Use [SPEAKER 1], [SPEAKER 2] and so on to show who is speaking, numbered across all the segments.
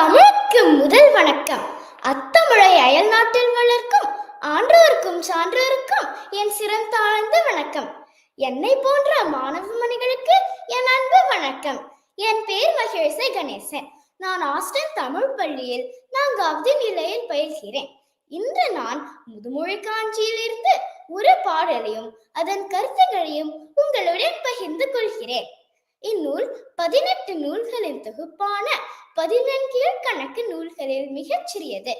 [SPEAKER 1] தமிழுக்கு முதல் வணக்கம். அத்தமிழை அயல் நாட்டில் வளர்க்கும் ஆன்றோருக்கும் சான்றோருக்கும் என் சிறந்தாழ்ந்த வணக்கம். என்னை போன்ற மாணவ மணிகளுக்கு என் அன்பு வணக்கம். என் பேர் மகேஷை கணேசன். நான் ஆஸ்டன் தமிழ் பள்ளியில் நான் நான்காவது நிலையில் பயில்கிறேன். இன்று நான் முதுமொழி காஞ்சியிலிருந்து ஒரு பாடலையும் அதன் கருத்துகளையும் உங்களுடன் பகிர்ந்து கொள்கிறேன். இந்நூல் பதினெட்டு நூல்களின் தொகுப்பான பதினெண்கீழ் கணக்கு நூல்களில் மிகச் சிறியது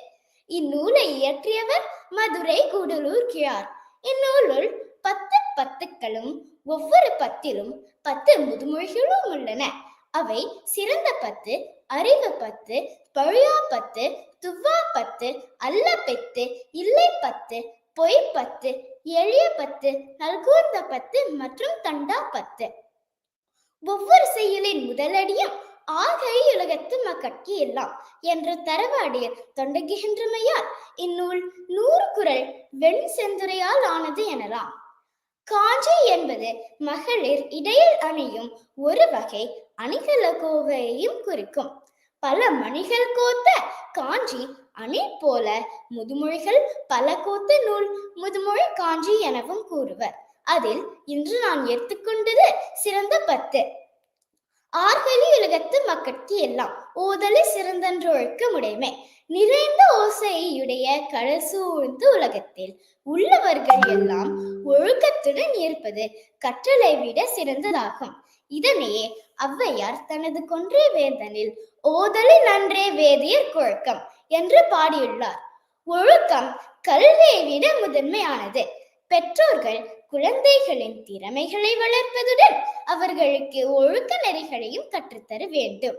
[SPEAKER 1] இந்நூலை இயற்றியவர் மதுரை கூடலூர் கிழார். இந்நூலுள் பத்து பத்துக்களும் ஒவ்வொரு பத்திலும் பத்து முதுமொழிகளும் உள்ளன. அவை சிறந்த பத்து அறிவு பத்து பழியா பத்து துவ்வா பத்து அல்ல பெத்து இல்லை பத்து பொய் பத்து எளிய பத்து நல்கூர்ந்த பத்து மற்றும் தண்டா பத்து. ஒவ்வொரு செயலின் முதலடியும் ஆகை உலகத்து மக்கட்கு எல்லாம் என்ற தரவாடியில் தொண்டகின்றமையால் இந்நூல் நூறு குரல் வெண் செந்துரையால் ஆனது எனலாம். காஞ்சி என்பது மகளிர் இடையில் அணியும் ஒரு வகை அணிகல கோவையையும் குறிக்கும். பல மணிகள் கோத்த காஞ்சி அணி போல முதுமொழிகள் பல கோத்த நூல் முதுமொழி காஞ்சி எனவும் கூறுவர். அதில் இன்று நான் எடுத்துக்கொண்டது சிறந்த பத்து. ஆர்கலி உலகத்து மக்கட்கு எல்லாம் ஓதலை சிறந்தன்றொழுக்க முடைமை. நிறைந்த ஓசையுடைய கடல் சூழ்ந்து உலகத்தில் உள்ளவர்கள் எல்லாம் ஒழுக்கத்துடன் இருப்பது கற்றலை விட சிறந்ததாகும். இதனையே ஔவையார் தனது கொன்றே வேந்தனில் ஓதலி நன்றே வேதியர் கொழுக்கம் என்று பாடியுள்ளார். ஒழுக்கம் கல்வியை விட முதன்மையானது. பெற்றோர்கள் குழந்தைகளின் திறமைகளை வளர்ப்பதுடன் அவர்களுக்கு ஒழுக்க நெறிகளையும் கற்றுத்தர வேண்டும்.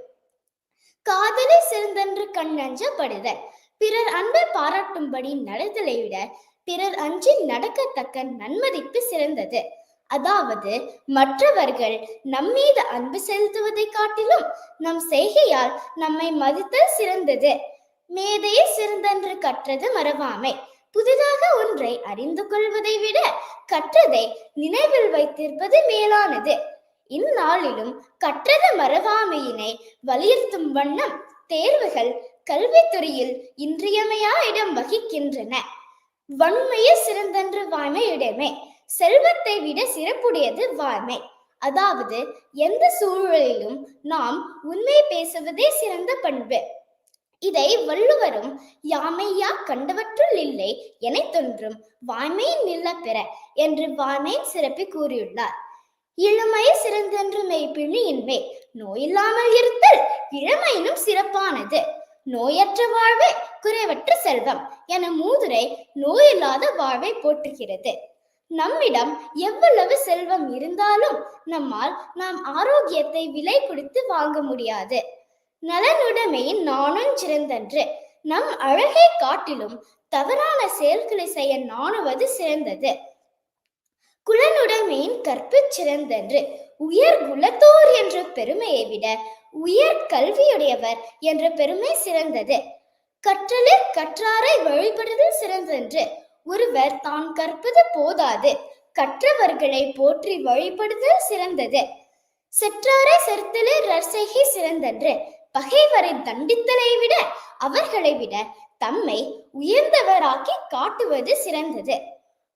[SPEAKER 1] காதலை சிறந்தன்று கண்ணஞ்சப்படுதல் பிறர் அன்பை பாராட்டும்படி நடத்தலை விட பிறர் அஞ்சி நடக்கத்தக்க நன்மதிப்பு சிறந்தது. அதாவது மற்றவர்கள் நம்மீது அன்பு செலுத்துவதை காட்டிலும் நம் செய்கையால் நம்மை மதித்தல் சிறந்தது. மேதையை சிறந்தன்று கற்றது மறவாமை. புதிதாக ஒன்றை அறிந்து கொள்வதை விட கற்றதை நினைவில் வைத்திருப்பது மேலானது. இந்நாளிலும் கற்றது மறவாமையினை வலியுறுத்தும் வண்ணம் தேர்வுகள் கல்வித்துறையில் இன்றியமையா இடம் வகிக்கின்றன. வன்மையே சிறந்தன்று வாய்மையிடமே செல்வத்தை விட சிறப்புடையது வாய்மை. அதாவது எந்த சூழலிலும் நாம் உண்மை பேசுவதே சிறந்த பண்பு. இதை வள்ளுவரும் யாமையா கண்டவற்றுள் இல்லை என தோன்றும் வாய்மையின் நில்ல பெற என்று வாய்மையின் சிறப்பை கூறியுள்ளார். இளமை சிறந்தென்று மெய்ப்பிழி இன்மை நோயில்லாமல் இருத்தல் இளமையினும் சிறப்பானது. நோயற்ற வாழ்வே குறைவற்ற செல்வம் என மூதுரை நோயில்லாத வாழ்வை போற்றுகிறது. நம்மிடம் எவ்வளவு செல்வம் இருந்தாலும் நம்மால் நாம் ஆரோக்கியத்தை விலை கொடுத்து வாங்க முடியாது. நலனுடைமையின் நானும் சிறந்தன்று. நம் அழகை காட்டிலும் தவறான செயல்களை செய்ய நாணுவது சிறந்தது. குலனுடைமையின் கற்பு சிறந்தன்று. உயர் குலத்தோர் என்ற பெருமையை விட உயர் கல்வியுடையவர் என்ற பெருமை சிறந்தது. கற்றலில் கற்றாரை வழிபடுதல் சிறந்தன்று. ஒருவர் தான் கற்பது போதாது. கற்றவர்களை போற்றி வழிபடுதல் சிறந்தது. செற்றாரை செருத்தலே ரசைகி சிறந்தன்று. பகைவரை தண்டித்தலை விட அவர்களை விட தம்மை உயர்ந்தவராக்கி காட்டுவது சிறந்தது.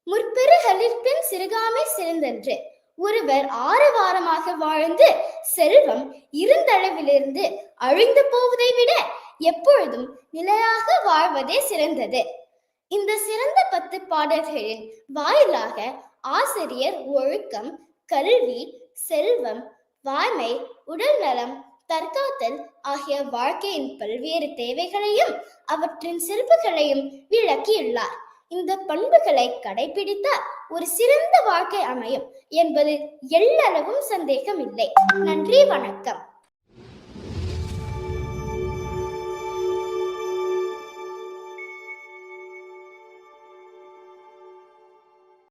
[SPEAKER 1] முற்பெருகளிற்பின் சிறுகாமை சிறந்தன்று. ஒருவர் ஆறு வாரமாக வாழ்ந்து செல்வம் இருந்தளவிலிருந்து அழிந்து போவதை விட எப்பொழுதும் நிலையாக வாழ்வதே சிறந்தது. இந்த சிறந்த பத்து பாடல்களின் வாயிலாக ஆசிரியர் ஒழுக்கம் கல்வி செல்வம் வாய்மை உடல் நலம் தற்காத்தல் ஆகிய வாழ்க்கையின் பல்வேறு தேவைகளையும் அவற்றின் சிறப்புகளையும் விளக்கியுள்ளார். இந்த பண்புகளை கடைபிடித்தால் ஒரு சிறந்த வாழ்க்கை அமையும் என்பது எல்லளவும் சந்தேகம் இல்லை நன்றி வணக்கம்.